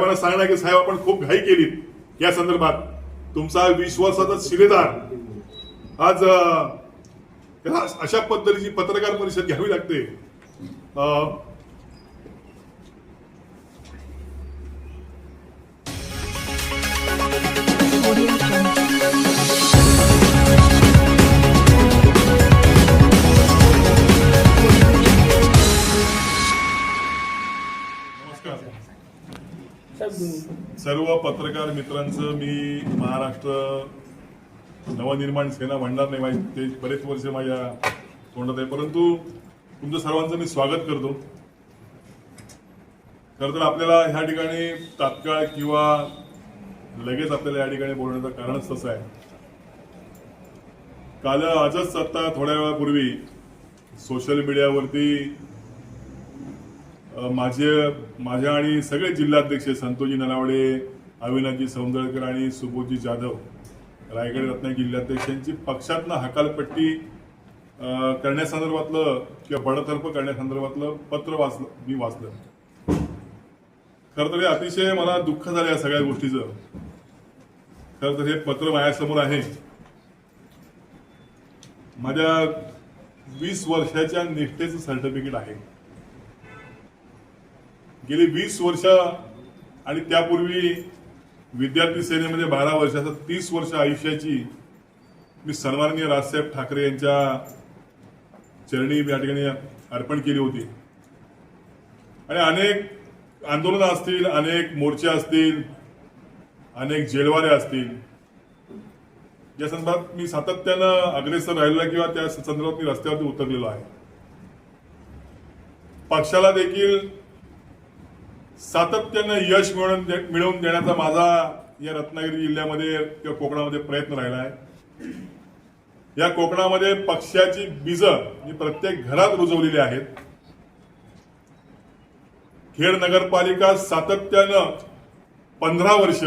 साहेबांना सांगणार की साहेब आपण खूप घाई केली. या संदर्भात तुमचा विश्वासाचा शिलेदार. आज त्याला अशा पद्धतीची पत्रकार परिषद घ्यावी लागते. सर्व पत्रकार मित्रांचं मी महाराष्ट्र नवनिर्माण सेना म्हणणार नाही माझे ते बरेच वर्ष माझ्या तोंडात आहे. परंतु तुमचं सर्वांचं मी स्वागत करतो. खरं तर आपल्याला ह्या ठिकाणी तात्काळ किंवा लगेच आपल्याला या ठिकाणी बोलण्याचं कारणच तसं आहे. काल आजच आता थोड्या वेळापूर्वी सोशल मीडियावरती माझे माझ्या आणि सगळे जिल्हाध्यक्ष संतोषजी नलावडे अविनाजी सौंदळकर आणि सुबोजी जाधव रायगड रत्नागिरी जिल्हाध्यक्षांची पक्षातनं हकालपट्टी करण्यासंदर्भातलं किंवा बडतर्फ करण्यासंदर्भातलं पत्र वाचलं मी वाचलं. खरं तर हे अतिशय मला दुःख झालं या सगळ्या गोष्टीचं. खरं तर हे पत्र माझ्यासमोर आहे. माझ्या वीस वर्षाच्या निष्ठेचं सर्टिफिकेट आहे. गेली वीस वर्ष आणि त्यापूर्वी विद्यार्थी सेनेमध्ये बारा वर्षाचं तीस वर्ष आयुष्याची मी सन्माननीय राजसाहेब ठाकरे यांच्या चरणी या ठिकाणी अर्पण केली होती. आणि अनेक आंदोलनं असतील अनेक मोर्चे असतील अनेक जेलवारे असतील या संदर्भात मी सातत्यानं अग्रेसर राहिलेला किंवा त्या संदर्भात मी रस्त्यावरती उतरलेलो आहे. पक्षाला देखील सातत्यानं यश मिळवून दे- मिळवून देण्याचा माझा या रत्नागिरी जिल्ह्यामध्ये किंवा कोकणामध्ये प्रयत्न राहिला आहे. या कोकणामध्ये पक्षाची बीज मी प्रत्येक घरात रुजवलेली आहेत. खेड नगरपालिका सातत्यानं पंधरा वर्ष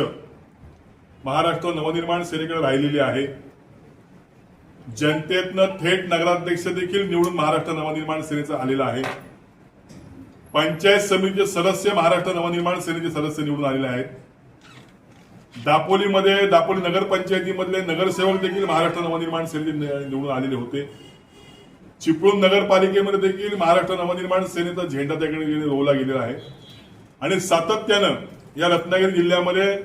महाराष्ट्र नवनिर्माण सेनेकडे राहिलेली आहे. जनतेतनं थेट नगराध्यक्ष देखील निवडून महाराष्ट्र नवनिर्माण सेनेचा आलेला आहे. पंचायत समितीचे सदस्य महाराष्ट्र नवनिर्माण सेनेचे सदस्य निवडून आलेले आहेत. दापोलीमध्ये दापोली नगरपंचायतीमधले नगरसेवक देखील महाराष्ट्र नवनिर्माण सेनेचे निवडून आलेले होते. चिपळूण नगरपालिकेमध्ये देखील महाराष्ट्र नवनिर्माण सेनेचा झेंडा त्याकडे रोवला गेलेला आहे. आणि सातत्यानं या रत्नागिरी जिल्ह्यामध्ये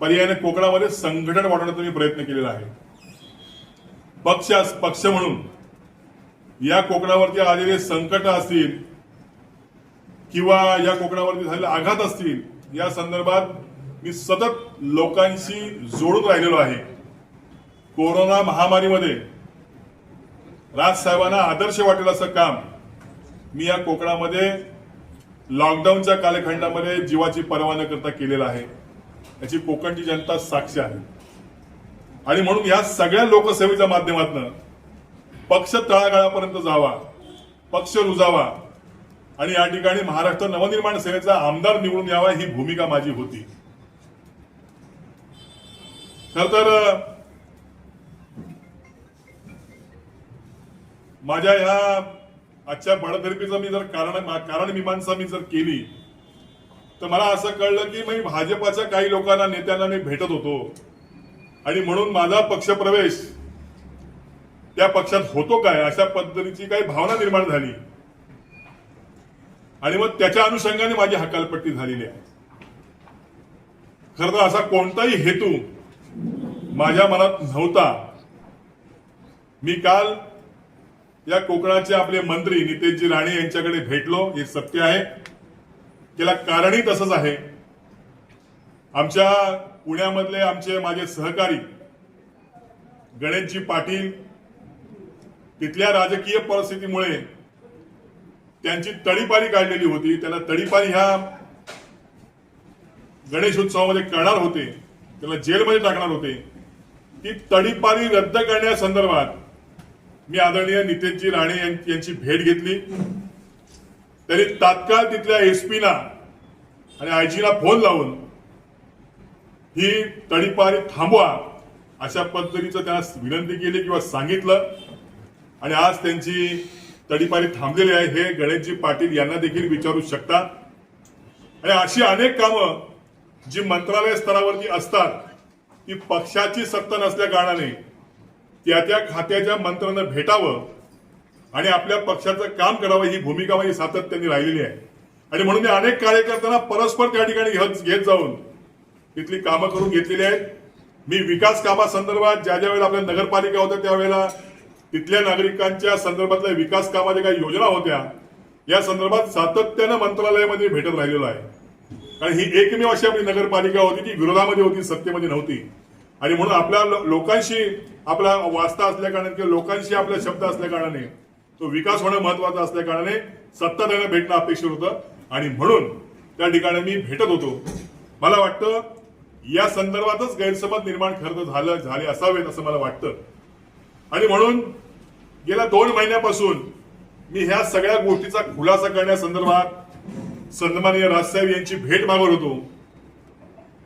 पर्यायाने कोकणामध्ये संघटन वाढवण्याचा मी प्रयत्न केलेला आहे. पक्ष पक्ष म्हणून या कोकणावरती आलेले संकट असतील किंवा या कोकणावरती झालेले आघात असतील या संदर्भात मी सतत लोकांशी जोडून राहिलेलो आहे. कोरोना महामारीमध्ये राजसाहेबांना आदर्श वाटेल असं काम मी या कोकणामध्ये लॉकडाऊनच्या कालखंडामध्ये जीवाची पर्वा न करता केलेलं आहे. याची कोकणची जनता साक्ष आहे. आणि म्हणून या सगळ्या लोकसेवेच्या माध्यमातून पक्ष तळागाळापर्यंत जावा पक्ष रुजावा आणि या ठिकाणी महाराष्ट्र नवनिर्माण सेनेचा आमदार निवडून यावा ही भूमिका माझी होती. खर तर माझ्या ह्या आजच्या बडतर्फीचं मी जर कारण कारण मीमांसा मी जर केली तर मला असं कळलं की मी भाजपाच्या काही लोकांना नेत्यांना मी भेटत होतो. आणि म्हणून माझा पक्षप्रवेश त्या पक्षात होतो काय अशा पद्धतीची काही भावना निर्माण झाली. आणि मग त्याच्या अनुषंगाने माझी हकालपट्टी झालेली आहे. खर तर असा कोणताही हेतू माझ्या मनात नव्हता. मी काल या कोकणाचे आपले मंत्री नितेशजी राणे यांच्याकडे भेटलो हे सत्य आहे. त्याला कारणही तसंच आहे. आमच्या पुण्यामधले आमचे माझे सहकारी गणेशजी पाटील तिथल्या राजकीय परिस्थितीमुळे त्यांची तळीपारी काढलेली होती. त्याला तडीपारी ह्या गणेश उत्सवामध्ये करणार होते. त्याला जेलमध्ये टाकणार होते. ती तडीपारी रद्द करण्यासंदर्भात मी आदरणीय नितेशजी राणे यांची भेट घेतली. त्यांनी तात्काळ तिथल्या एसपीला आणि आयजीला फोन लावून ही तडीपारी थांबवा अशा पद्धतीचं त्यांना विनंती केली किंवा सांगितलं. आणि आज त्यांची तडीपारी थांबलेले आहे. हे गणेशजी पाटील यांना देखील विचारू शकता. आणि अशी अनेक कामं जी मंत्रालय स्तरावरती असतात ती पक्षाची सत्ता नसल्या कारणाने त्या त्या खात्याच्या मंत्र्यांना भेटावं आणि आपल्या पक्षाचं काम करावं ही भूमिका माझी सातत्याने राहिलेली आहे. आणि म्हणून मी अनेक कार्यकर्त्यांना परस्पर त्या ठिकाणी घेत घेत जाऊन तिथली कामं करून घेतलेली आहेत. मी विकास कामासंदर्भात ज्या ज्या वेळेला आपल्या नगरपालिका होत्या त्यावेळेला तिथल्या नागरिकांच्या संदर्भातल्या विकास कामाच्या काही योजना होत्या या संदर्भात सातत्यानं मंत्रालयामध्ये भेटत राहिलेलो आहे. कारण ही एकमेव अशी आपली नगरपालिका होती ती विरोधामध्ये होती सत्तेमध्ये नव्हती. आणि म्हणून आपल्या लोकांशी आपला वास्ता असल्या कारणाने किंवा लोकांशी आपला शब्द असल्या कारणाने तो विकास होणं महत्त्वाचा असल्या कारणाने सत्ता त्यांना भेटणं अपेक्षित होतं. आणि म्हणून त्या ठिकाणी मी भेटत होतो. मला वाटतं या संदर्भातच गैरसमज निर्माण खरं झालं झाले असावेत असं मला वाटतं. आणि म्हणून गेल्या दोन महिन्यापासून मी ह्या सगळ्या गोष्टीचा खुलासा करण्यासंदर्भात सन्माननीय राजसाहेब यांची भेट मागत होतो.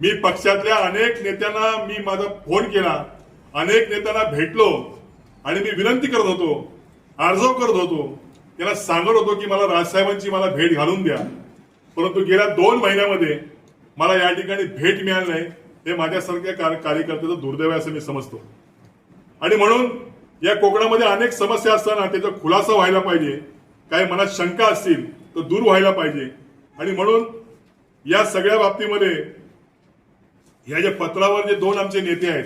मी पक्षातल्या अनेक नेत्यांना मी माझा फोन केला. अनेक नेत्यांना भेटलो आणि मी विनंती करत होतो अर्जव करत होतो. त्यांना सांगत होतो की मला राजसाहेबांची मला भेट घालून द्या. परंतु गेल्या दोन महिन्यामध्ये मला या ठिकाणी भेट मिळाली नाही. हे माझ्यासारख्या कार्य- कार्यकर्त्याचं दुर्दैव आहे असं मी समजतो. आणि म्हणून या कोकणामध्ये अनेक समस्या असताना त्याचा खुलासा व्हायला पाहिजे. काही मनात शंका असतील तर दूर व्हायला पाहिजे. आणि म्हणून या सगळ्या बाबतीमध्ये या ज्या पत्रावर जे दोन आमचे नेते आहेत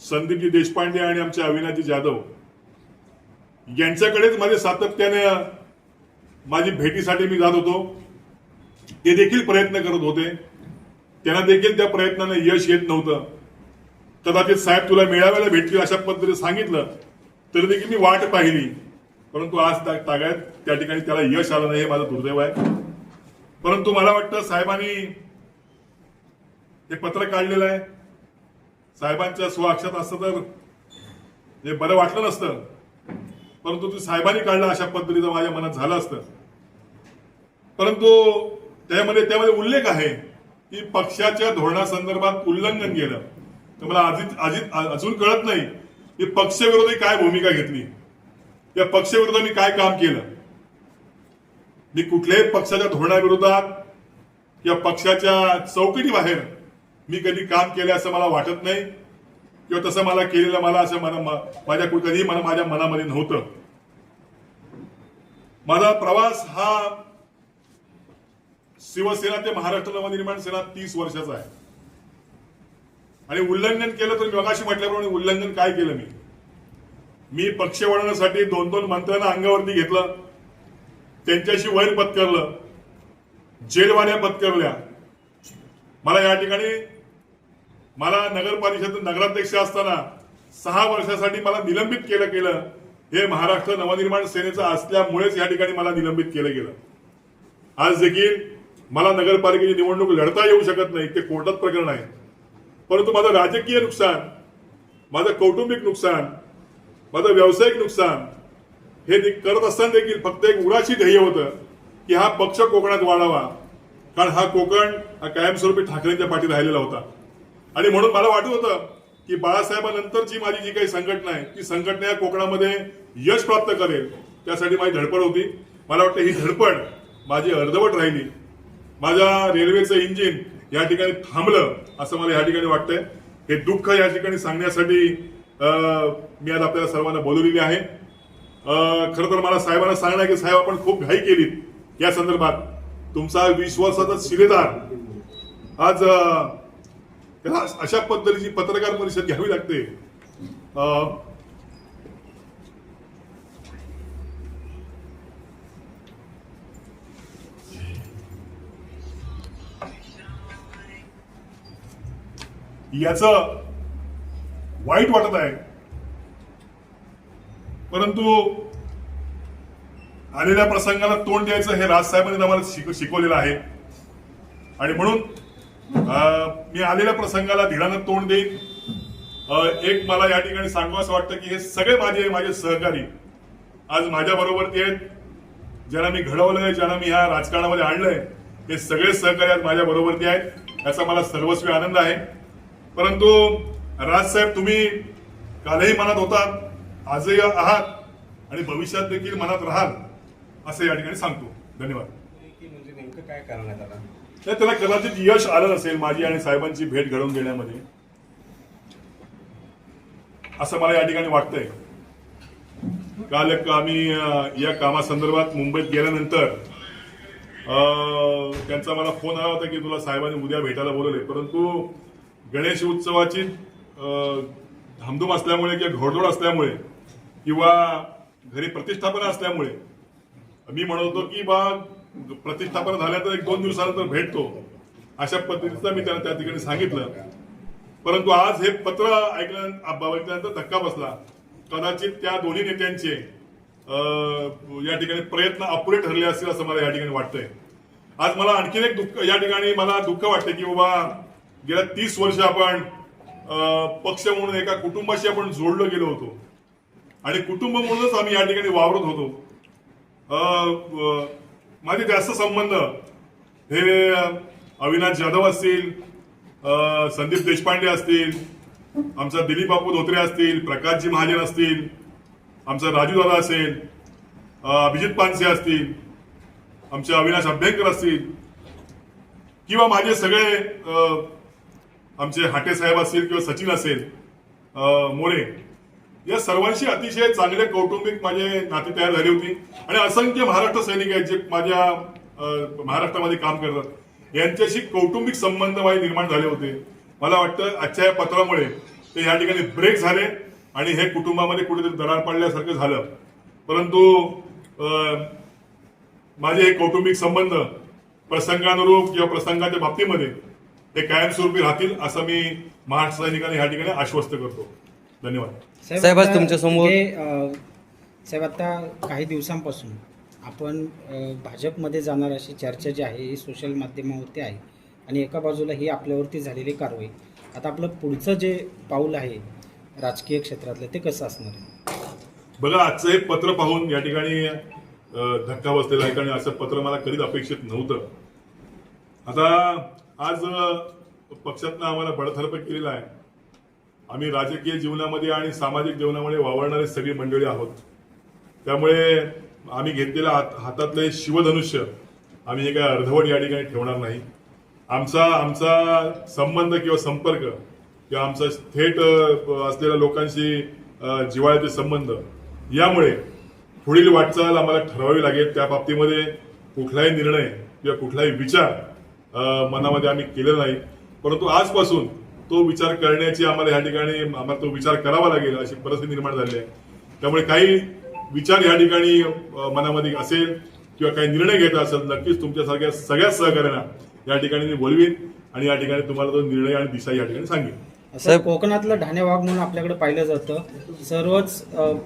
संदीपजी देशपांडे आणि आमचे अविनाशजी जाधव यांच्याकडेच माझे सातत्याने माझी भेटीसाठी मी जात होतो. ते देखील प्रयत्न करत होते. त्यांना देखील त्या प्रयत्नाने यश येत नव्हतं. कदाचित साहेब तुला मेळाव्याला भेटतील अशा पद्धतीने सांगितलं तरी देखील मी वाट पाहिली. परंतु आज त्या तागायत त्या ठिकाणी त्याला यश आलं नाही हे माझं दुर्दैव आहे. परंतु मला वाटतं साहेबांनी हे पत्र काढलेलं आहे. साहेबांच्या स्वाक्षात असतं तर हे बरं वाटलं नसतं. परंतु ते साहेबांनी काढलं अशा पद्धतीचं माझ्या मनात झालं असतं. परंतु त्यामध्ये त्यामध्ये उल्लेख आहे की पक्षाच्या धोरणासंदर्भात उल्लंघन केलं. तर मला अजित अजित अजून कळत नाही की पक्षविरोधी काय भूमिका घेतली. या पक्षविरोधात मी काय काम केलं? मी कुठल्याही पक्षाच्या धोरणाविरोधात किंवा पक्षाच्या चौकटी बाहेर मी कधी काम केलं असं मला वाटत नाही किंवा तसं मला केलेलं मला असं मला माझ्या कु- कधीही मला माझ्या मनामध्ये नव्हतं. माझा प्रवास हा शिवसेना ते महाराष्ट्र नवनिर्माण सेना तीस वर्षाचा आहे. आणि उल्लंघन केलं तर मी मगाशी म्हटल्याप्रमाणे उल्लंघन काय केलं मी? मी पक्ष वळवण्यासाठी दोन दोन मंत्र्यांना अंगावरती घेतलं. त्यांच्याशी वैर पत्करलं. जेलवाण्या पत्करल्या. मला या ठिकाणी मला नगर परिषद नगराध्यक्ष असताना सहा वर्षासाठी मला निलंबित केलं गेलं. हे महाराष्ट्र नवनिर्माण सेनेचं असल्यामुळेच या ठिकाणी मला निलंबित केलं गेलं. आज देखील मला नगरपालिकेची निवडणूक लढता येऊ शकत नाही. ते कोर्टात प्रकरण आहे. परंतु माझं राजकीय नुकसान माझं कौटुंबिक नुकसान माझं व्यावसायिक नुकसान हे करत असताना देखील फक्त एक उराशी ध्येय होतं की हा पक्ष कोकणात वाढावा. कारण हा कोकण हा कायमस्वरूपी ठाकरेंच्या पाठी राहिलेला होता. आणि म्हणून मला वाटत होतं की बाळासाहेबांनंतरची माझी जी काही संघटना आहे ती संघटना या कोकणामध्ये यश प्राप्त करेल त्यासाठी माझी धडपड होती. मला वाटतं ही धडपड माझी अर्धवट राहिली. माझ्या रेल्वेचं इंजिन या ठिकाणी थांबलं असं मला या ठिकाणी वाटतंय. हे दुःख या ठिकाणी सांगण्यासाठी मी आज आपल्याला सर्वांना बोलवलेली आहे. खरं तर मला साहेबांना सांगणं आहे की साहेब आपण खूप घाई केलीत. या संदर्भात तुमचा विश्वासाचा शिलेदार. आज त्याला अशा पद्धतीची पत्रकार परिषद घ्यावी लागते. याचं वाईट वाटत आहे. परंतु आलेल्या प्रसंगाला तोंड द्यायचं हे राजसाहेबांनी आम्हाला शिक शिकवलेलं आहे. आणि म्हणून मी आलेल्या प्रसंगाला धीरानं तोंड देईन. एक मला या ठिकाणी सांगावं असं वाटतं की हे सगळे माझे माझे सहकारी आज माझ्या बरोबर ते आहेत. ज्यांना मी घडवलंय ज्यांना मी ह्या राजकारणामध्ये आणलंय हे सगळे सहकारी आज माझ्या बरोबरती आहेत. याचा मला सर्वस्वी आनंद आहे. परंतु राजसाहेब तुम्ही कालही मनात होतात आजही आहात आणि भविष्यात देखील मनात राहाल असं या ठिकाणी सांगतो. धन्यवाद. नेमकं काय करण्यात आहे नाही त्याला कदाचित यश आलं नसेल माझी आणि साहेबांची भेट घडवून देण्यामध्ये असं मला या ठिकाणी वाटतंय. काल आम्ही या कामासंदर्भात मुंबईत गेल्यानंतर अं, त्यांचा मला फोन आला होता की तुला साहेबांनी उद्या भेटायला बोलवले परंतु गणेश उत्सवाची धामधूम असल्यामुळे किंवा घोडदोड असल्यामुळे किंवा घरी प्रतिष्ठापना असल्यामुळे मी म्हणतो की बा प्रतिष्ठापना झाल्यानंतर एक दोन दिवसानंतर भेटतो. अशा पद्धतीचं मी त्यांना त्या ठिकाणी सांगितलं. परंतु आज हे पत्र ऐकल्या ऐकल्यानंतर धक्का बसला. कदाचित त्या दोन्ही नेत्यांचे या ठिकाणी प्रयत्न अपुरे ठरले असतील असं मला या ठिकाणी वाटतंय. आज मला आणखीन एक दुःख या ठिकाणी मला दुःख वाटतं की बाबा गेल्या तीस वर्ष आपण अं, पक्ष म्हणून एका कुटुंबाशी आपण जोडलो गेलो होतो. आणि कुटुंब म्हणूनच आम्ही या ठिकाणी वावरत होतो. अं, माझे जास्त संबंध हे अविनाश जाधव असतील संदीप देशपांडे असतील आमचा दिलीप बापू धोत्रे असतील प्रकाशजी महाजन असतील आमचा राजू दादा असेल अभिजित पानसे असतील आमचे अविनाश अभ्यंकर असतील किंवा माझे सगळे आमचे हाटे साहेब असतील किंवा सचिन असेल मोरे या सर्वांशी अतिशय चांगले कौटुंबिक माझे नाते तयार झाली होती. आणि असंख्य महाराष्ट्र सैनिक आहेत जे माझ्या महाराष्ट्रामध्ये काम करतात. यांच्याशी कौटुंबिक संबंध माझे निर्माण झाले होते. मला वाटतं आजच्या या पत्रामुळे ते या ठिकाणी ब्रेक झाले आणि हे कुटुंबामध्ये कुठेतरी दरार पडल्यासारखं झालं. परंतु माझे हे कौटुंबिक संबंध प्रसंगानुरूप किंवा प्रसंगाच्या बाबतीमध्ये हे कायमस्वरूपी राहतील असं मी महाराष्ट्र सैनिकांना या ठिकाणी आश्वस्त करतो. धन्यवाद. साहेब, आज हे, अ, साहेब आता काही दिवसांपासून आपण भाजपमध्ये जाणार अशी चर्चा जी आहे ही सोशल माध्यमावरती आहे. आणि एका बाजूला ही आपल्यावरती झालेली कारवाई. आता आपलं पुढचं जे पाऊल आहे राजकीय क्षेत्रातलं ते कसं असणार आहे? बघा आजचं हे पत्र पाहून या ठिकाणी अ, धक्का बसलेला आहे. कारण असं पत्र मला कधीच अपेक्षित नव्हतं. आता आज पक्षातनं आम्हाला बडथर्प केलेला आहे. आम्ही राजकीय जीवनामध्ये आणि सामाजिक जीवनामध्ये वावरणारी सगळी मंडळी आहोत. त्यामुळे आम्ही घेतलेल्या हात हातातलं शिवधनुष्य आम्ही हे काय अर्धवट या ठिकाणी ठेवणार नाही. आमचा आमचा संबंध किंवा संपर्क किंवा आमचा थेट असलेल्या लोकांशी जिवाळ्याचे संबंध यामुळे पुढील वाटचाल आम्हाला ठरवावी लागेल. त्या बाबतीमध्ये कुठलाही निर्णय किंवा कुठलाही विचार मनामध्ये आम्ही केलेला नाही. परंतु आजपासून तो विचार करण्याची आम्हाला या ठिकाणी आम्हाला तो विचार करावा लागेल अशी परिस्थिती निर्माण झाली आहे. त्यामुळे काही विचार या ठिकाणी मनामध्ये असेल किंवा काही निर्णय घ्यायचा असेल नक्कीच तुमच्यासारख्या सगळ्या सहकार्यांना या ठिकाणी मी बोलवीन आणि या ठिकाणी तुम्हाला तो निर्णय आणि दिशा या ठिकाणी सांगेन. असं साहेब- कोकणातलं ढाणेवाग म्हणून आपल्याकडे पाहिलं जातं सर्वच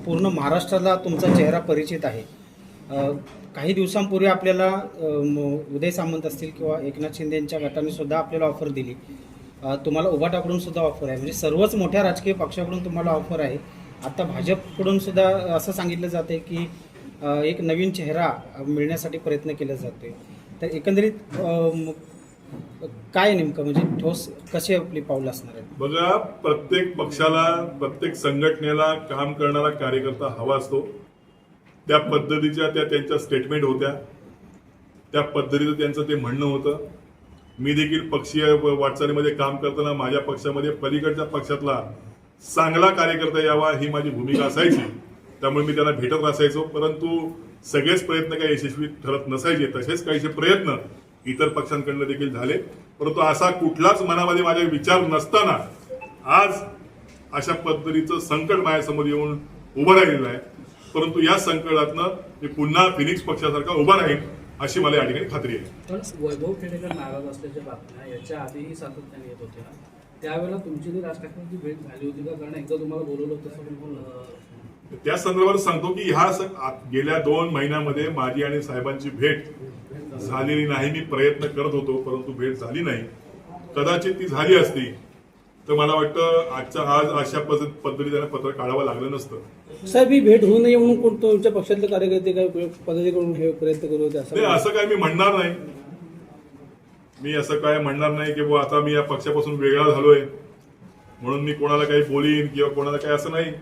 पूर्ण महाराष्ट्राला तुमचा चेहरा परिचित आहे. काही दिवसांपूर्वी आपल्याला म- उदय सामंत असतील किंवा एकनाथ शिंदे यांच्या गटाने सुद्धा आपल्याला ऑफर दिली. तुम्हाला उभाटाकडून सुद्धा ऑफर आहे. म्हणजे सर्वच मोठ्या राजकीय पक्षाकडून तुम्हाला ऑफर आहे. आता भाजपकडून सुद्धा असं सांगितलं जाते की एक नवीन चेहरा मिळण्यासाठी प्रयत्न केला जातोय. तर एकंदरीत काय नेमकं म्हणजे ठोस कसे आपली पाऊल असणार आहे? बघा प्रत्येक पक्षाला प्रत्येक संघटनेला काम करणारा कार्यकर्ता हवा असतो. त्या पद्धतीच्या त्या त्यांच्या स्टेटमेंट होत्या. त्या पद्धतीचं त्यांचं ते म्हणणं होतं. मी देखील पक्षीय वाटचालीमध्ये काम करताना माझ्या पक्षामध्ये पलीकडच्या पक्षातला चांगला कार्यकर्ता यावा ही माझी भूमिका असायची. त्यामुळे मी त्यांना भेटत असायचो परंतु सगळेच प्रयत्न काही यशस्वी ठरत नसायचे. तसेच काहीसे प्रयत्न इतर पक्षांकडनं देखील झाले. परंतु असा कुठलाच मनामध्ये माझे विचार नसताना आज अशा पद्धतीचं संकट माझ्यासमोर येऊन उभं राहिलेलं आहे. परंतु या संकटातनं मी पुन्हा फिनिक्स पक्षासारखा उभा राहील अशी मला या ठिकाणी खात्री आहे. पण वैभव खेडेकर नाराज असल्याच्या बातम्या याच्या आधीही सातत्याने येत होत्या. त्यावेळेला तुमची ती राज ठाकरेंची भेट झाली होती का? कारण एकदा तुम्हाला बोलवलं होतं त्या संदर्भात सांगतो की ह्या गेल्या दोन महिन्यामध्ये माझी आणि साहेबांची भेट झालेली नाही. मी प्रयत्न करत होतो परंतु भेट झाली नाही. कदाचित ती झाली असती. तर मला वाटतं आजच्या आज अशा पद्धत- पद्धतीने पत्र काढावं लागलं नसतं. साहेब ही भेट होऊ नये म्हणून कोण तुमच्या पक्षातले कार्यकर्ते काय पदाधिकाऱ्यांकडून हे प्रयत्न करत होते असं नाही असं काय मी म्हणणार नाही. मी असं काय म्हणणार नाही की आता मी या पक्षापासून वेगळा झालोय. म्हणून मी कोणाला काही बोलीन किंवा कोणाला काही असं नाही.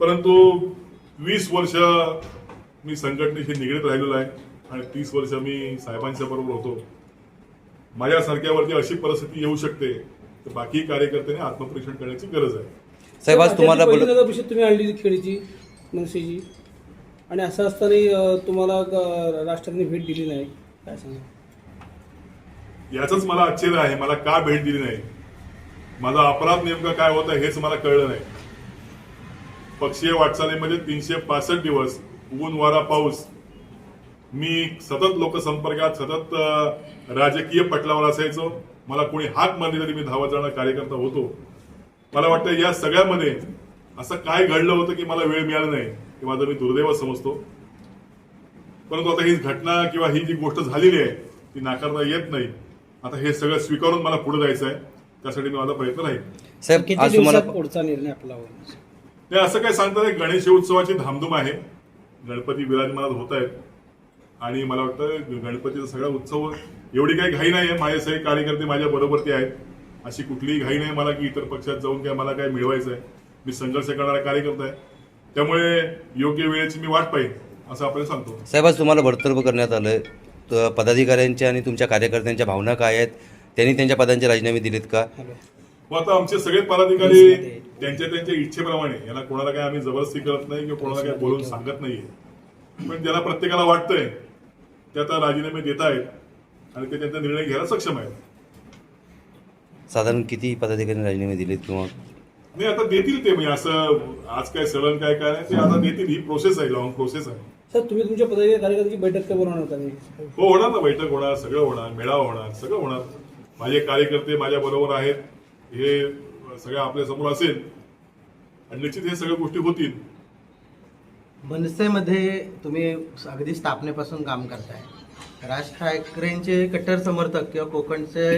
परंतु वीस वर्ष मी संघटनेशी निगडीत राहिलेलो आहे आणि तीस वर्ष मी साहेबांच्या बरोबर होतो. माझ्यासारख्यावरती अशी परिस्थिती येऊ शकते तर बाकी कार्यकर्त्यांनी आत्मपरीक्षण करण्याची गरज आहे. साहेब आज तुम्हाला बोल परिषद तुम्ही आणली खेडीची मनसेची. आणि असं असताना अं, तुम्हाला राष्ट्राने भेट दिली नाही काय सांगा याचंच मला आश्चर्य आहे. मला का भेट दिली नाही? माझा अपराध नेमका काय होता हेच मला कळलं नाही. पक्षीय वाटचालीमध्ये तीनशे पासष्ट दिवस ऊन वारा पाऊस. मी सतत लोकसंपर्कात सतत राजकीय पटलावर असायचो. मला कोणी हाक मारली तरी मी धावत जाणारा कार्यकर्ता होतो. मला वाटतं या सगळ्यामध्ये असं काय घडलं होतं की मला वेळ मिळाला नाही हे माझं मी दुर्दैव समजतो. परंतु आता ही घटना किंवा ही जी गोष्ट झालेली आहे ती नाकारता येत नाही. आता हे सगळं स्वीकारून मला पुढे जायचं आहे त्यासाठी मी माझा प्रयत्न राहील. पुढचा निर्णय आपला होईल? ते असं काय सांगतात गणेश उत्सवाची धामधूम आहे. गणपती विराजमानात होत आहेत. आणि मला वाटतं गणपतीचा सगळा उत्सव एवढी काही घाई नाही आहे माझे सगळे कार्यकर्ते माझ्या बरोबरती आहेत. अशी कुठलीही घाई नाही मला की इतर पक्षात जाऊन काय मला काय मिळवायचं आहे मी संघर्ष करणारा कार्यकर्ता आहे. त्यामुळे योग्य वेळेची मी वाट पाहिजे असं आपल्याला सांगतो. साहेब आज तुम्हाला बडतर्फ करण्यात आलं तर पदाधिकाऱ्यांच्या आणि तुमच्या कार्यकर्त्यांच्या भावना काय आहेत? त्यांनी त्यांच्या पदांचे राजीनामे दिलेत का? मग आता आमचे सगळे पदाधिकारी त्यांच्या त्यांच्या इच्छेप्रमाणे यांना कोणाला काय आम्ही जबरदस्ती करत नाही किंवा कोणाला काय बोलून सांगत नाहीये. पण ज्याला प्रत्येकाला वाटतंय ते आता राजीनामे देत आहेत आणि ते त्यांचा निर्णय घ्यायला सक्षम आहेत. साधारण किती पदाधिकाऱ्यांनी राजीनामे दिलेत किंवा नाही आता देतील ते म्हणजे असं आज काय सडन काय काय नाही ते आता देतील. ही प्रोसेस आहे लॉंग प्रोसेस आहे. सर तुम्ही तुमच्या पदाधिकारी कार्यकर्त्याची बैठक का बोलवणार होता? हो होणार ना बैठक होणार सगळं होणार मेळावा होणार सगळं होणार. माझे कार्यकर्ते माझ्या बरोबर आहेत हे सगळं आपल्यासमोर असेल. आणि निश्चित हे सगळ्या गोष्टी होतील. मनसेमध्ये तुम्ही अगदी स्थापनेपासून काम करताय. राज ठाकरेंचे कट्टर समर्थक किंवा कोकणचे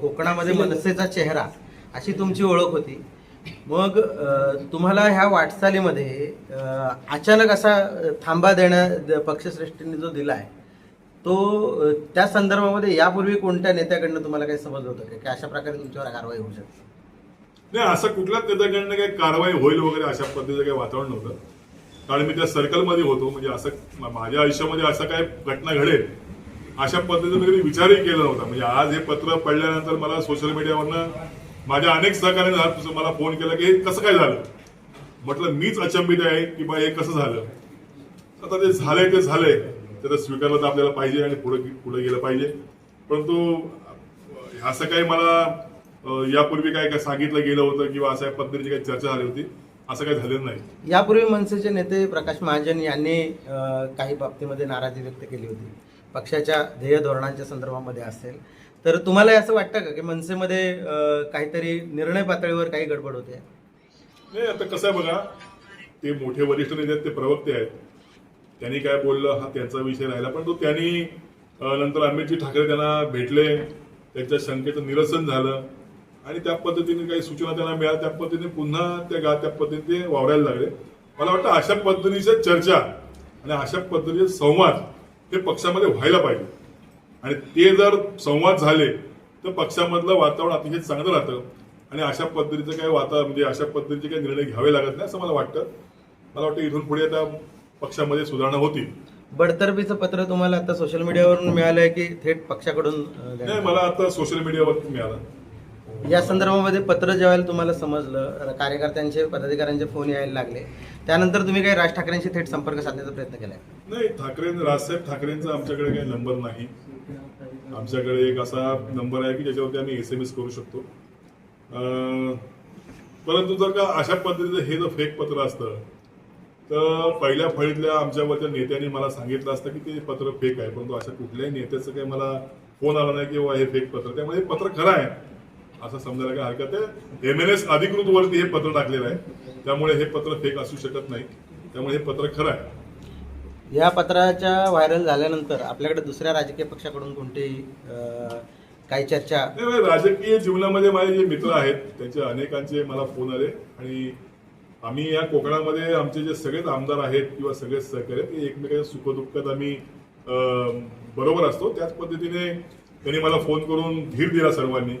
कोकणामध्ये मनसेचा चेहरा अशी तुमची ओळख होती. मग तुम्हाला ह्या वाटचालीमध्ये अचानक असा थांबा देण्या द- पक्षश्रेष्ठींनी जो दिला आहे तो त्या संदर्भामध्ये यापूर्वी कोणत्या नेत्याकडनं तुम्हाला काही समजलं होतं? का की अशा प्रकारे तुमच्यावर कारवाई होऊ शकते. नाही असं कुठल्याच नेत्याकडनं काही कारवाई होईल वगैरे अशा पद्धतीचं काही वातावरण नव्हतं. कारण मी त्या सर्कलमध्ये होतो. म्हणजे असं माझ्या आयुष्यामध्ये असं काय घटना घडेल अशा पद्धतीने मी कधी विचारही केला नव्हता. म्हणजे आज हे पत्र पडल्यानंतर मला सोशल मीडियावरनं माझ्या अनेक सहकार्याने मला फोन केला की हे कसं काय झालं? म्हटलं मीच अचंबित आहे की बा हे कसं झालं? आता ते झालंय ते झालंय. त्याचं स्वीकारलं तर आपल्याला पाहिजे आणि पुढे पुढे गेलं पाहिजे. परंतु असं काही मला यापूर्वी काय काय सांगितलं गेलं होतं किंवा अशा पद्धतीची काही चर्चा झाली होती. असं काही झालेलं नाही. यापूर्वी मनसेचे नेते प्रकाश महाजन यांनी काही बाबतीमध्ये नाराजी व्यक्त केली होती. पक्षाच्या ध्येय धोरणांच्या संदर्भामध्ये असेल. तर तुम्हाला असं वाटतं का की मनसेमध्ये काहीतरी निर्णय पातळीवर काही गडबड होते? नाही आता कसं आहे बघा ते मोठे वरिष्ठ नेते आहेत ते प्रवक्ते आहेत. त्यांनी काय बोललं हा त्यांचा विषय राहिला. पण तो त्यांनी नंतर अमितजी ठाकरे त्यांना भेटले. त्यांच्या शंकेचं निरसन झालं. आणि त्या पद्धतीने काही सूचना त्यांना मिळाल्या त्या पद्धतीने पुन्हा त्या गा त्या पद्धतीने वावरायला लागले. मला वाटतं अशा पद्धतीच्या चर्चा आणि अशा पद्धतीचे संवाद हे पक्षामध्ये व्हायला पाहिजे. आणि ते जर संवाद झाले तर पक्षामधलं वातावरण अतिशय चांगलं राहतं. आणि अशा पद्धतीचं काही वाता म्हणजे अशा पद्धतीचे काही निर्णय घ्यावे लागत नाही असं मला वाटतं. मला वाटतं इथून पुढे आता पक्षामध्ये सुधारणा होतील. बडतर्फीचं पत्र तुम्हाला आता सोशल मीडियावरून मिळालंय की थेट पक्षाकडून नाही मला आता सोशल मीडियावरती मिळालं? या संदर्भामध्ये पत्र ज्यावेळेला तुम्हाला समजलं कार्यकर्त्यांचे पदाधिकाऱ्यांचे फोन यायला लागले त्यानंतर तुम्ही काही राज ठाकरेंशी थेट संपर्क साधण्याचा प्रयत्न केलाय? नाही ठाकरे राजसाहेब ठाकरेंचा आमच्याकडे काही नंबर नाही. आमच्याकडे एक असा नंबर आहे की ज्याच्यावरती आम्ही एस एम एस करू शकतो. परंतु जर का अशा पद्धतीचं हे जर फेक पत्र असतं तर पहिल्या फळीतल्या आमच्यावरच्या नेत्यांनी मला सांगितलं असतं की ते पत्र फेक आहे परंतु अशा कुठल्याही नेत्याचं काही मला फोन आला नाही की हे फेक पत्र. त्यामुळे हे पत्र खरं आहे. असं समजायला काही हरकत आहे? एम एन एस अधिकृत वरती हे पत्र टाकलेलं आहे. त्यामुळे हे पत्र फेक असू शकत नाही. त्यामुळे हे पत्र खरं आहे. या पत्राच्या व्हायरल झाल्यानंतर आपल्याकडे दुसऱ्या राजकीय पक्षाकडून कोणतीही अ, काही चर्चा? नाही, राजकीय जीवनामध्ये माझे जे मित्र आहेत त्यांचे अनेकांचे मला फोन आले. आणि आम्ही या कोकणामध्ये आमचे जे सगळेच आमदार आहेत किंवा सगळे सहकारी आहेत ते एकमेकांच्या सुखदुःखात आम्ही अं, बरोबर असतो. त्याच पद्धतीने त्यांनी मला फोन करून धीर दिला सर्वांनी.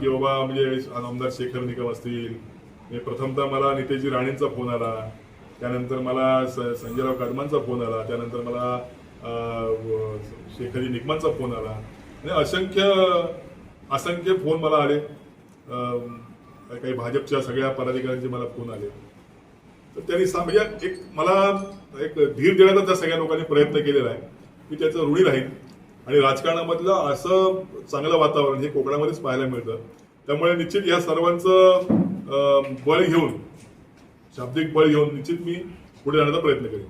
की बाबा म्हणजे आमदार शेखर निकम असतील. म्हणजे प्रथमतः मला नितेशजी राणेंचा फोन आला. त्यानंतर मला स- संजयराव कदमांचा फोन आला. त्यानंतर मला अं, शेखरजी निकमांचा फोन आला. आणि असंख्य असंख्य फोन मला आले. काही भाजपच्या सगळ्या पदाधिकाऱ्यांचे मला फोन आले. तर त्यांनी सा- म्हणजे एक मला एक धीर देण्याचा त्या सगळ्या लोकांनी प्रयत्न केलेला आहे. मी त्याचं ऋणी राहील. आणि राजकारणामधलं असं चांगलं वातावरण हे कोकणामध्येच पाहायला मिळतं. त्यामुळे निश्चित या सर्वांचं बळ घेऊन शाब्दिक बळ घेऊन निश्चित मी पुढे जाण्याचा प्रयत्न करेन.